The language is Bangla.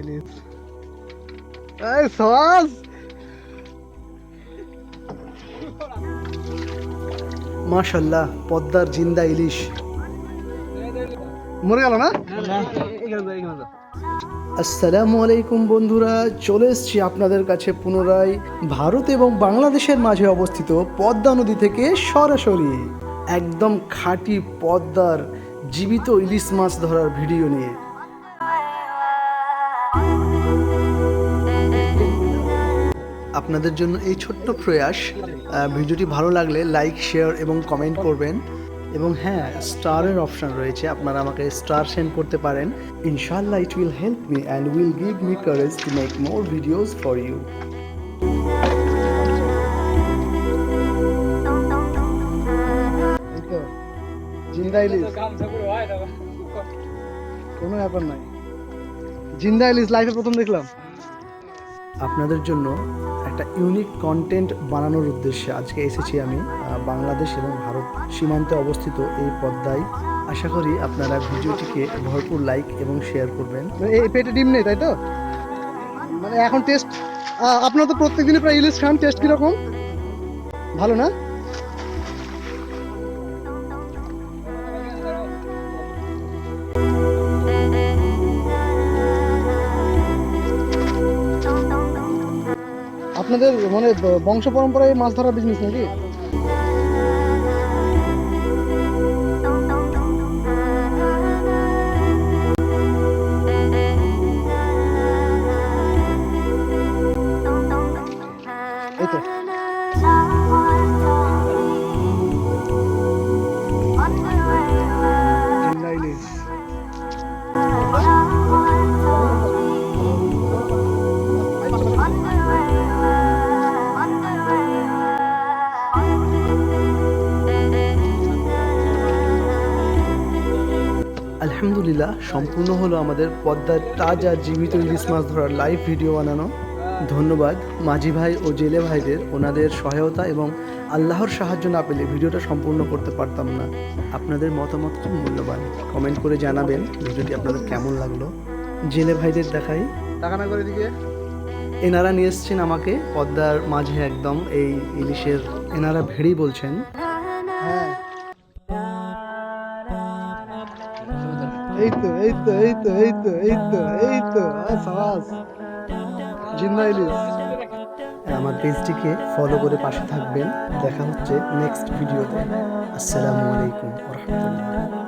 ইলিশ এই সস পদ্মার জিন্দা ইলিশ। মরে গেল না? আসসালামু আলাইকুম বন্ধুরা, চলে এসেছি আপনাদের কাছে পুনরায় ভারত এবং বাংলাদেশের মাঝে অবস্থিত পদ্মা নদী থেকে সরাসরি। একদম খাঁটি পদ্মার জীবিত ইলিশ মাছ ধরার ভিডিও নিয়ে। আপনাদের জন্য এই ছোট্ট প্রয়াস ভিডিওটি ভালো লাগলে লাইক শেয়ার এবং কমেন্ট করবেন। এবং হ্যাঁ স্টারের অপশন রয়েছে আপনারা আমাকে স্টার সেন্ড করতে পারেন। ইনশাল্লাহ it will help me and will give me courage to make more videos for you জিন্দা ইলিশ। কোনো ব্যাপার নাই। জিন্দা ইলিশ লাইফে প্রথম দেখলাম। আপনাদের জন্য একটা ইউনিক কন্টেন্ট বানানোর উদ্দেশ্যে আজকে এসেছি আমি বাংলাদেশ এবং ভারত সীমান্তে অবস্থিত এই পদ্মায়। আশা করি আপনারা ভিডিওটিকে ভরপুর লাইক এবং শেয়ার করবেন। এই পেটে ডিম নেই, তাই তো? মানে এখন টেস্ট আপনারা তো প্রত্যেক দিনই প্রায় ইলিশ খান টেস্ট কীরকম? ভালো না? আপনাদের মানে বংশ পরম্পরায় মাছ ধরা বিজনেস নাকি? এই তো। আলহামদুলিল্লাহ সম্পূর্ণ হলো আমাদের পদ্মার তাজা জীবিত ইলিশ মাছ ধরার লাইভ ভিডিও বানানো। ধন্যবাদ মাঝি ভাই ও জেলে ভাইদের ওনাদের সহায়তা এবং আল্লাহর সাহায্য না পেলে ভিডিওটা সম্পূর্ণ করতে পারতাম না। আপনাদের মতামত খুব মূল্যবান। কমেন্ট করে জানাবেন ভিডিওটি আপনাদের কেমন লাগল। জেলে ভাইদের দেখাই। টাকা করে দিকে। এনারা নিয়ে এসছেন আমাকে পদ্মার মাঝে একদম এই ইলিশের এনারা ভেড়ি বলছেন। এই তো এই তো এই তো এই তো এই তো আমার পেজটিকে ফলো করে পাশে থাকবেন। দেখা হচ্ছে নেক্সট ভিডিওতে আসসালামু আলাইকুম রহমতুল্লাহ।